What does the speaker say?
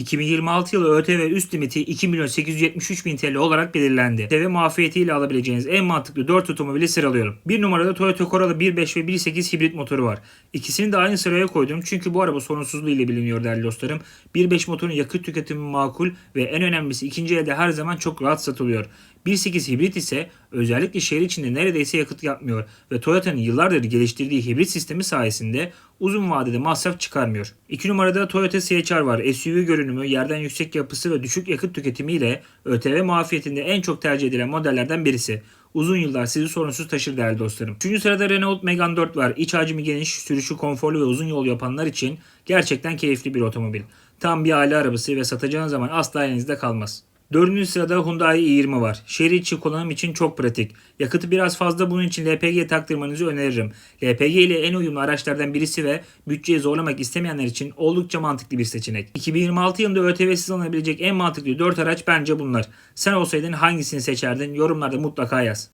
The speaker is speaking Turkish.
2026 yılı ÖTV üst limiti 2 milyon 873 bin TL olarak belirlendi. ÖTV muafiyetiyle alabileceğiniz en mantıklı 4 otomobili sıralıyorum. Bir numarada Toyota Corolla 1.5 ve 1.8 hibrit motoru var. İkisini de aynı sıraya koydum çünkü bu araba sorunsuzluğu ile biliniyor değerli dostlarım. 1.5 motorun yakıt tüketimi makul ve en önemlisi ikinci elde her zaman çok rahat satılıyor. 1.8 hibrit ise özellikle şehir içinde neredeyse yakıt yapmıyor ve Toyota'nın yıllardır geliştirdiği hibrit sistemi sayesinde uzun vadede masraf çıkarmıyor. 2 numarada Toyota CHR var. SUV görünümü, yerden yüksek yapısı ve düşük yakıt tüketimiyle ÖTV muafiyetinde en çok tercih edilen modellerden birisi. Uzun yıllar sizi sorunsuz taşır değerli dostlarım. 3. sırada Renault Megane 4 var. İç hacmi geniş, sürüşü konforlu ve uzun yol yapanlar için gerçekten keyifli bir otomobil. Tam bir aile arabası ve satacağınız zaman asla elinizde kalmaz. Dördüncü sırada Hyundai i20 var. Şehir içi kullanım için çok pratik. Yakıtı biraz fazla bunun için LPG taktırmanızı öneririm. LPG ile en uyumlu araçlardan birisi ve bütçeyi zorlamak istemeyenler için oldukça mantıklı bir seçenek. 2026 yılında ÖTV'siz alınabilecek en mantıklı 4 araç bence bunlar. Sen olsaydın hangisini seçerdin? Yorumlarda mutlaka yaz.